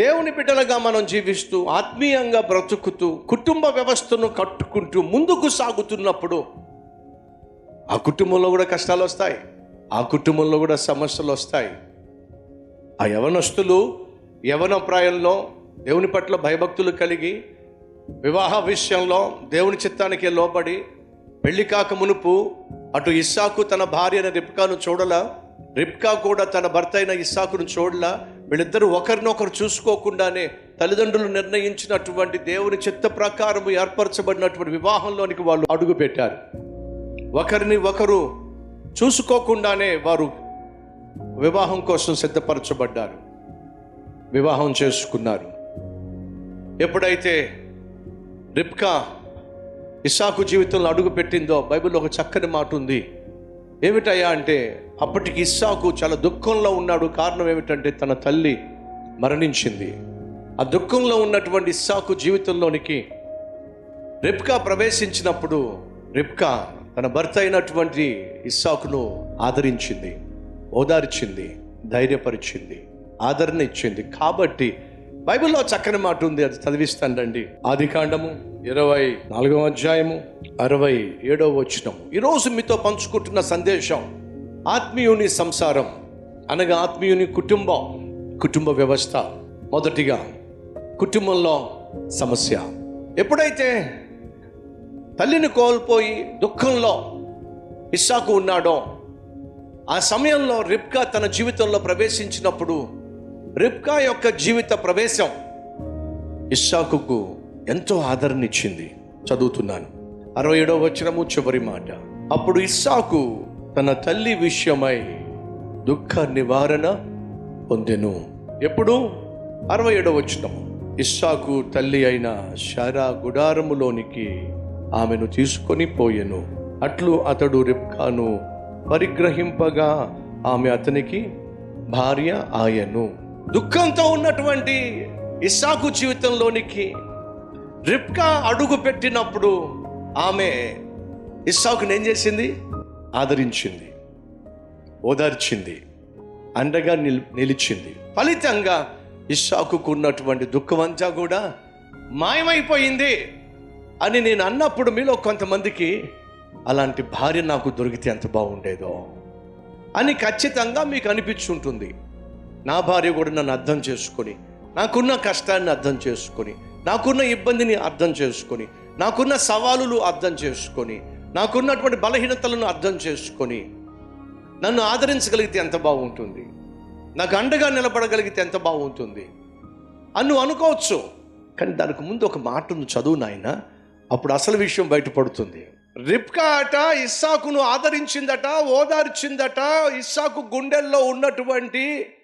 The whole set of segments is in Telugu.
దేవుని బిడ్డలుగా మనం జీవిస్తూ ఆత్మీయంగా బ్రతుకుతూ కుటుంబ వ్యవస్థను కట్టుకుంటూ ముందుకు సాగుతున్నప్పుడు ఆ కుటుంబంలో కూడా కష్టాలు వస్తాయి ఆ కుటుంబంలో కూడా సమస్యలు వస్తాయి. ఆ యవనస్తులు యవన ప్రాయంలో దేవుని పట్ల భయభక్తులు కలిగి వివాహ విషయంలో దేవుని చిత్తానికి లోబడి పెళ్ళి కాక మునుపు అటు ఇస్సాకు తన భార్య అయిన రిప్కాను చూడలా రిప్కా కూడా తన భర్త అయిన ఇస్సాకును చూడలా వీళ్ళిద్దరూ ఒకరినొకరు చూసుకోకుండానే తల్లిదండ్రులు నిర్ణయించినటువంటి దేవుని చిత్త ప్రకారం ఏర్పరచబడినటువంటి వివాహంలోనికి వాళ్ళు అడుగు పెట్టారు ఒకరిని ఒకరు చూసుకోకుండానే వారు వివాహం కోసం సిద్ధపరచబడ్డారు. వివాహం చేసుకున్నారు. ఎప్పుడైతే రిప్కా ఇసాకు జీవితంలో అడుగు పెట్టిందో బైబిల్లో ఒక చక్కని మాట ఉంది. ఏమిటయ్యా అంటే అప్పటికి ఇస్సాకు చాలా దుఃఖంలో ఉన్నాడు. కారణం ఏమిటంటే తన తల్లి మరణించింది. ఆ దుఃఖంలో ఉన్నటువంటి ఇస్సాకు జీవితంలోనికి రిప్కా ప్రవేశించినప్పుడు రిప్కా తన భర్త అయినటువంటి ఇస్సాకును ఆదరించింది ఓదార్చింది ధైర్యపరిచింది ఆదరణ ఇచ్చింది. కాబట్టి బైబిల్లో చక్కని మాట ఉంది అది చదివిస్తానండి ఆది కాండము ఇరవై నాలుగవ అధ్యాయము అరవై ఏడవ వచనము ఈరోజు మీతో పంచుకుంటున్న సందేశం ఆత్మీయుని సంసారం అనగా ఆత్మీయుని కుటుంబం కుటుంబ వ్యవస్థ. మొదటిగా కుటుంబంలో సమస్య. ఎప్పుడైతే తల్లిని కోల్పోయి దుఃఖంలో ఇస్సాకు ఉన్నాడో ఆ సమయంలో రిప్కా తన జీవితంలో ప్రవేశించినప్పుడు రిప్కా యొక్క జీవిత ప్రవేశం ఇస్సాకుకు ఎంతో ఆదరణ ఇచ్చింది చదువుతున్నాను. అరవై ఏడవ వచనము చివరి మాట. అప్పుడు ఇస్సాకు తన తల్లి విషయమై దుఃఖ నివారణ పొందెను. ఎప్పుడు? అరవై ఏడవ వచనము ఇస్సాకు తల్లి అయిన షారా గుడారములోనికి ఆమెను తీసుకొని పోయెను. అట్లు అతడు రిప్కాను పరిగ్రహింపగా ఆమె అతనికి భార్య ఆయను. దుఃఖంతో ఉన్నటువంటి ఇస్సాకు జీవితంలోనికి రిప్కా అడుగు పెట్టినప్పుడు ఆమె ఇస్సాకుని ఏం చేసింది? ఆదరించింది ఓదార్చింది అండగా నిల్ నిలిచింది. ఫలితంగా ఇస్సాకుకు ఉన్నటువంటి దుఃఖం అంతా కూడా మాయమైపోయింది అని నేను అన్నప్పుడు మీలో కొంతమందికి అలాంటి భార్య నాకు దొరికితే ఎంత బాగుండేదో అని ఖచ్చితంగా మీకు అనిపించుంటుంది. నా భార్య కూడా నన్ను అర్థం చేసుకొని నాకున్న కష్టాన్ని అర్థం చేసుకొని నాకున్న ఇబ్బందిని అర్థం చేసుకొని నాకున్న సవాలులు అర్థం చేసుకొని నాకున్నటువంటి బలహీనతలను అర్థం చేసుకొని నన్ను ఆదరించగలిగితే ఎంత బాగుంటుంది? నాకు అండగా నిలబడగలిగితే ఎంత బాగుంటుంది? అని నువ్వు అనుకోవచ్చు. కానీ దానికి ముందు ఒక మాట చదువు నాయన. అప్పుడు అసలు విషయం బయటపడుతుంది. రిప్కా అట ఇస్సాకును ఆదరించిందట ఓదార్చిందట ఇస్సాకు గుండెల్లో ఉన్నటువంటి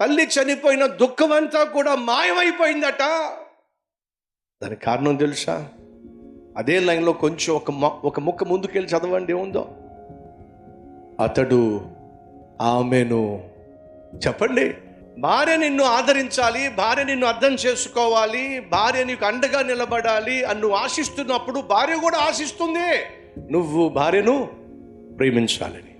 తల్లి చనిపోయిన దుఃఖం అంతా కూడా మాయమైపోయిందట. దానికి కారణం తెలుసా? అదే లైన్లో కొంచెం ఒక ఒక ముక్క ముందుకెళ్ళి చదవండి ఏముందో? అతడు ఆమెను చెప్పండి భార్య నిన్ను ఆదరించాలి భార్య నిన్ను అర్థం చేసుకోవాలి భార్య నీకు అండగా నిలబడాలి అని నువ్వు ఆశిస్తున్నప్పుడు భార్య కూడా ఆశిస్తుంది. నువ్వు భార్యను ప్రేమించాలని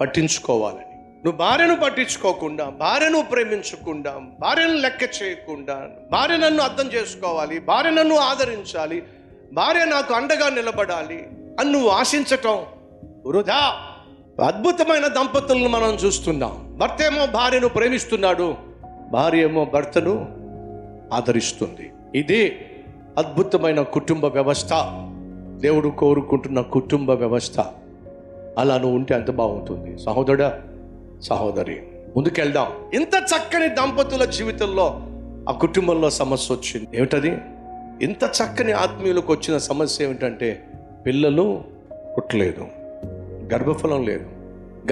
పట్టించుకోవాలని. నువ్వు భార్యను పట్టించుకోకుండా భార్యను ప్రేమించకుండా భార్యను లెక్క చేయకుండా భార్య నన్ను అర్థం చేసుకోవాలి భార్య నన్ను ఆదరించాలి భార్య నాకు అండగా నిలబడాలి అని నువ్వు ఆశించటం వృధా. అద్భుతమైన దంపతులను మనం చూస్తున్నాం. భర్త ఏమో భార్యను ప్రేమిస్తున్నాడు భార్య ఏమో భర్తను ఆదరిస్తుంది. ఇది అద్భుతమైన కుటుంబ వ్యవస్థ. దేవుడు కోరుకుంటున్న కుటుంబ వ్యవస్థ. అలా నువ్వు ఉంటే అంత బాగుంటుంది. సహోదరుడా సహోదరి ముందుకెళ్దాం. ఇంత చక్కని దంపతుల జీవితంలో ఆ కుటుంబంలో సమస్య వచ్చింది. ఏమిటది? ఇంత చక్కని ఆత్మీయులకు వచ్చిన సమస్య ఏమిటంటే పిల్లలు పుట్టలేదు గర్భఫలం లేదు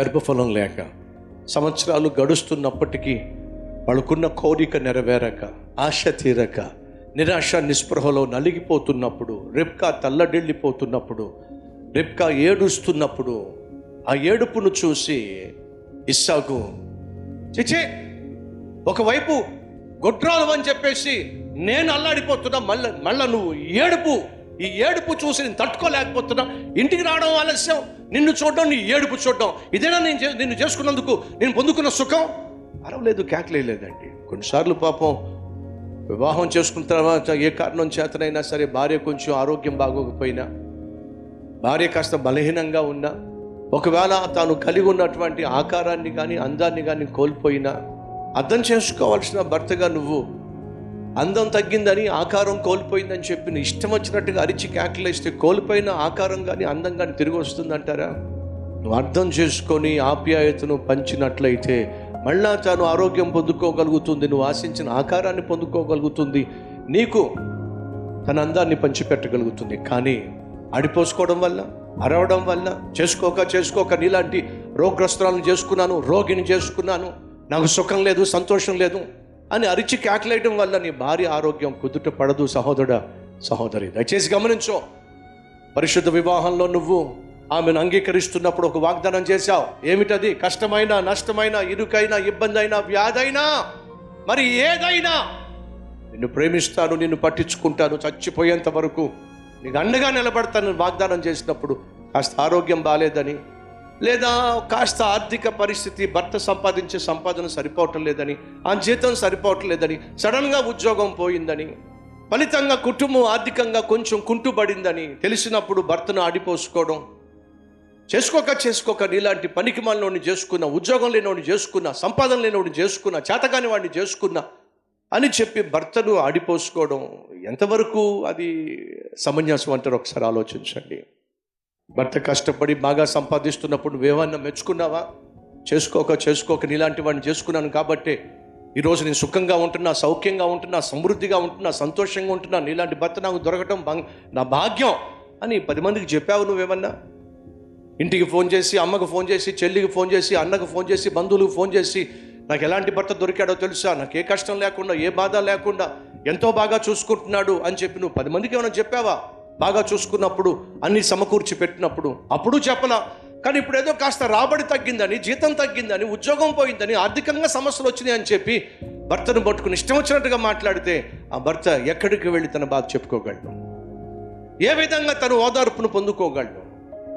గర్భఫలం లేక. సంవత్సరాలు గడుస్తున్నప్పటికీ వాళ్ళకున్న కోరిక నెరవేరక ఆశ తీరక నిరాశ నిస్పృహలో నలిగిపోతున్నప్పుడు రెప్కా తల్లడిల్లిపోతున్నప్పుడు రెప్కా ఏడుస్తున్నప్పుడు ఆ ఏడుపును చూసి ఇస్సాకు. చిచే ఒకవైపు గొడ్రాలు అని చెప్పేసి నేను అల్లాడిపోతున్నా మళ్ళ మళ్ళీ నువ్వు ఏడుపు ఈ ఏడుపు చూసి నేను తట్టుకోలేకపోతున్నా. ఇంటికి రావడం ఆలస్యం నిన్ను చూడడం నీ ఏడుపు చూడడం. ఇదేనా నేను నిన్ను చేసుకున్నందుకు నేను పొందుకున్న సుఖం? అరవలేదు కేకలేదండి కొన్నిసార్లు పాపం వివాహం చేసుకున్న తర్వాత ఏ కారణం చేతనైనా సరే భార్య కొంచెం ఆరోగ్యం బాగోకపోయినా భార్య కాస్త బలహీనంగా ఉన్నా ఒకవేళ తాను కలిగి ఉన్నటువంటి ఆకారాన్ని కానీ అందాన్ని కానీ కోల్పోయినా అర్థం చేసుకోవాల్సిన భర్తగా నువ్వు అందం తగ్గిందని ఆకారం కోల్పోయిందని చెప్పి నీ ఇష్టం వచ్చినట్టుగా అరిచి కేకలేస్తే కోల్పోయిన ఆకారం కానీ అందం కానీ తిరిగి వస్తుందంటారా? నువ్వు అర్థం చేసుకొని ఆప్యాయతను పంచినట్లయితే మళ్ళా తాను ఆరోగ్యం పొందుకోగలుగుతుంది నువ్వు ఆశించిన ఆకారాన్ని పొందుకోగలుగుతుంది నీకు తన అందాన్ని పంచిపెట్టగలుగుతుంది. కానీ అడిపోసుకోవడం వల్ల అరవడం వల్ల చేసుకోక చేసుకోక నీలాంటి రోగ్రస్తురాలను చేసుకున్నాను రోగిని చేసుకున్నాను నాకు సుఖం లేదు సంతోషం లేదు అని అరిచి కేకలేయడం వల్ల నీ భార్య ఆరోగ్యం కుదుట పడదు సహోదరుడ సహోదరి. దయచేసి గమనించో పరిశుద్ధ వివాహంలో నువ్వు ఆమెను అంగీకరిస్తున్నప్పుడు ఒక వాగ్దానం చేశావు. ఏమిటది? కష్టమైన నష్టమైన ఇరుకైనా ఇబ్బంది అయినా వ్యాధైనా? మరి ఏదైనా? నిన్ను ప్రేమిస్తాను నిన్ను పట్టించుకుంటాను చచ్చిపోయేంత వరకు నీకు అండగా నిలబడతాను వాగ్దానం చేసినప్పుడు కాస్త ఆరోగ్యం బాగాలేదని లేదా కాస్త ఆర్థిక పరిస్థితి భర్త సంపాదించే సంపాదన సరిపోవటం లేదని ఆ జీతం సరిపోవటం లేదని సడన్గా ఉద్యోగం పోయిందని ఫలితంగా కుటుంబం ఆర్థికంగా కొంచెం కుంటుపడిందని తెలిసినప్పుడు భర్తను ఆడిపోసుకోవడం చేసుకోక చేసుకోక నీలాంటి పనికి మనలోని చేసుకున్న ఉద్యోగం లేనివాడిని చేసుకున్న సంపాదన లేనివాడిని చేసుకున్న చేతకాని వాడిని చేసుకున్న అని చెప్పి భర్తను ఆడిపోసుకోవడం ఎంతవరకు అది సమంజసం అంటారు ఒకసారి ఆలోచించండి. భర్త కష్టపడి బాగా సంపాదిస్తున్నప్పుడు నువ్వేమన్నా మెచ్చుకున్నావా? చేసుకోక చేసుకోక నీలాంటి వాడిని చేసుకున్నాను కాబట్టి ఈరోజు నేను సుఖంగా ఉంటున్నా సౌఖ్యంగా ఉంటున్నా సమృద్ధిగా ఉంటున్నా సంతోషంగా ఉంటున్నా నీలాంటి భర్త నాకు దొరకటం భంగ్- నా భాగ్యం అని పది మందికి చెప్పావు నువ్వేమన్నా? ఇంటికి ఫోన్ చేసి అమ్మకు ఫోన్ చేసి చెల్లికి ఫోన్ చేసి అన్నకు ఫోన్ చేసి బంధువులకు ఫోన్ చేసి నాకు ఎలాంటి భర్త దొరికాడో తెలుసా? నాకు ఏ కష్టం లేకుండా ఏ బాధ లేకుండా ఎంతో బాగా చూసుకుంటున్నాడు అని చెప్పి నువ్వు పది మందికి ఏమైనా చెప్పావా? బాగా చూసుకున్నప్పుడు అన్ని సమకూర్చి పెట్టినప్పుడు. అప్పుడు చెప్పలా. కానీ ఇప్పుడు ఏదో కాస్త రాబడి తగ్గిందని జీతం తగ్గిందని ఉద్యోగం పోయిందని ఆర్థికంగా సమస్యలు వచ్చినాయి అని చెప్పి భర్తను పట్టుకుని ఇష్టం వచ్చినట్టుగా మాట్లాడితే ఆ భర్త ఎక్కడికి వెళ్ళి తన బాధ చెప్పుకోగలడు? ఏ విధంగా తను ఓదార్పును పొందుకోగలడు?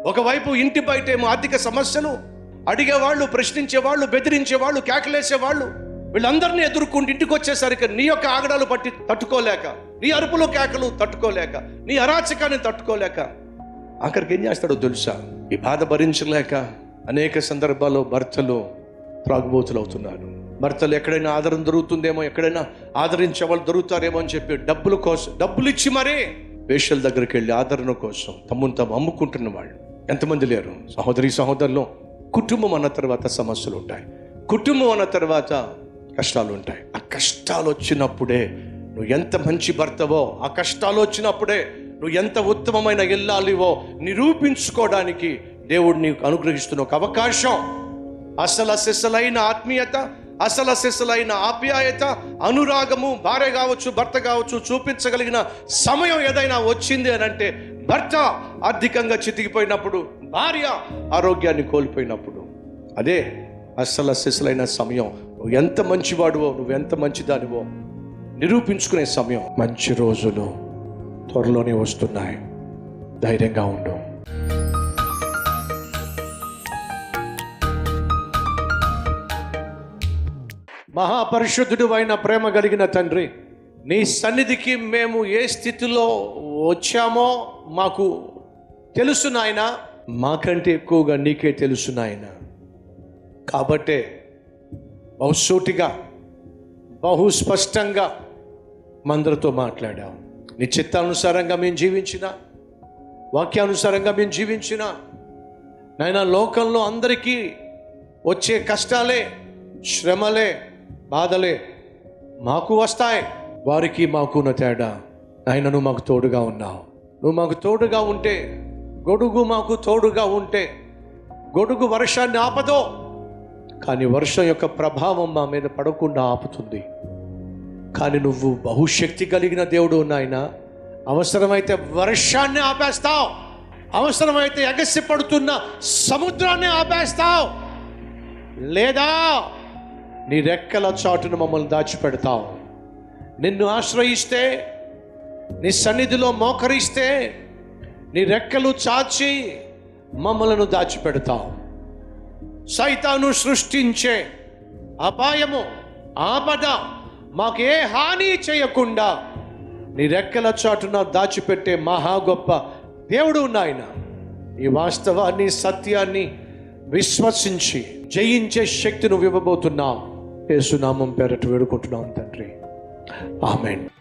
ఒకవైపు ఇంటి బయట ఏమో ఆర్థిక సమస్యలు అడిగేవాళ్ళు ప్రశ్నించేవాళ్ళు బెదిరించేవాళ్ళు కేకలేసేవాళ్ళు వీళ్ళందరినీ ఎదుర్కొంటూ ఇంటికి వచ్చేసరికి నీ యొక్క ఆగడాలు పట్టి తట్టుకోలేక నీ అరుపులు కేకలు తట్టుకోలేక నీ అరాచకాన్ని తట్టుకోలేక ఆఖరికి ఏం చేస్తాడో తెలుసా? ఈ బాధ భరించలేక అనేక సందర్భాల్లో భర్తలు త్రాగుబోతులు అవుతున్నారు భర్తలు ఎక్కడైనా ఆదరణ దొరుకుతుందేమో ఎక్కడైనా ఆదరించే వాళ్ళు దొరుకుతారేమో అని చెప్పి డబ్బుల కోసం డబ్బులు ఇచ్చి మరీ! వేషల దగ్గరికి వెళ్ళి ఆదరణ కోసం తమ్ముని తాము అమ్ముకుంటున్న వాళ్ళు. ఎంతమంది లేరు? సహోదరి సహోదరులు. కుటుంబం అన్న తర్వాత సమస్యలు ఉంటాయి. కుటుంబం అన్న తర్వాత కష్టాలు ఉంటాయి. ఆ కష్టాలు వచ్చినప్పుడే నువ్వు ఎంత మంచి భర్తవో ఆ కష్టాలు వచ్చినప్పుడే నువ్వు ఎంత ఉత్తమమైన ఇల్లాలివో నిరూపించుకోవడానికి దేవుడు నీకు అనుగ్రహిస్తున్న ఒక అవకాశం. అసలు అసెసలైన ఆత్మీయత అసలు అసెసలైన ఆప్యాయత అనురాగము భార్య కావచ్చు భర్త కావచ్చు చూపించగలిగిన సమయం ఏదైనా వచ్చింది అని అంటే భర్త ఆర్థికంగా చితికిపోయినప్పుడు భార్య ఆరోగ్యాన్ని కోల్పోయినప్పుడు. అదే అస్సలు అస్సలైన సమయం. నువ్వు ఎంత మంచివాడువో నువ్వు ఎంత మంచిదానివో నిరూపించుకునే సమయం. మంచి రోజులు త్వరలోనే వస్తున్నాయి. ధైర్యంగా ఉండు. మహాపరిశుద్ధుడు అయిన ప్రేమ కలిగిన తండ్రి నీ సన్నిధికి మేము ఏ స్థితిలో వచ్చామో మాకు తెలుసు నాయన. మాకంటే ఎక్కువగా నీకే తెలుసు నాయన. కాబట్టే బహుసూటిగా బహు స్పష్టంగా మందరితో మాట్లాడాం. నీ చిత్తానుసారంగా మేము జీవించిన వాక్యానుసారంగా మేము జీవించిన నాయన లోకంలో అందరికీ వచ్చే కష్టాలే శ్రమలే బాధలే మాకు వస్తాయి. వారికి మాకున్న తేడా. నాయన నువ్వు మాకు తోడుగా ఉన్నావు. నువ్వు మాకు తోడుగా ఉంటే గొడుగు మాకు తోడుగా ఉంటే గొడుగు వర్షాన్ని ఆపదో కానీ వర్షం యొక్క ప్రభావం మా మీద పడకుండా ఆపుతుంది. కానీ నువ్వు బహుశక్తి కలిగిన దేవుడు నాయన అవసరమైతే వర్షాన్ని ఆపేస్తావు. అవసరమైతే ఎగసి పడుతున్న సముద్రాన్ని ఆపేస్తావు. లేదా నీ రెక్కల చాటును మమ్మల్ని దాచిపెడతావు. నిన్ను ఆశ్రయిస్తే నీ సన్నిధిలో మోకరిస్తే నీ రెక్కలు చాచి మమ్మలను దాచిపెడతావు. సైతాను సృష్టించే అపాయము ఆపద మాకే హాని చేయకుండా నీ రెక్కల చాటున దాచిపెట్టే మహా గొప్ప దేవుడు నాయన. ఈ వాస్తవాన్ని సత్యాన్ని విశ్వసించి జయించే శక్తి నువ్వు ఇవ్వబోతున్నావు. యేసునామం పేరట వేడుకుంటున్నాం తండ్రి. ఆమెన్.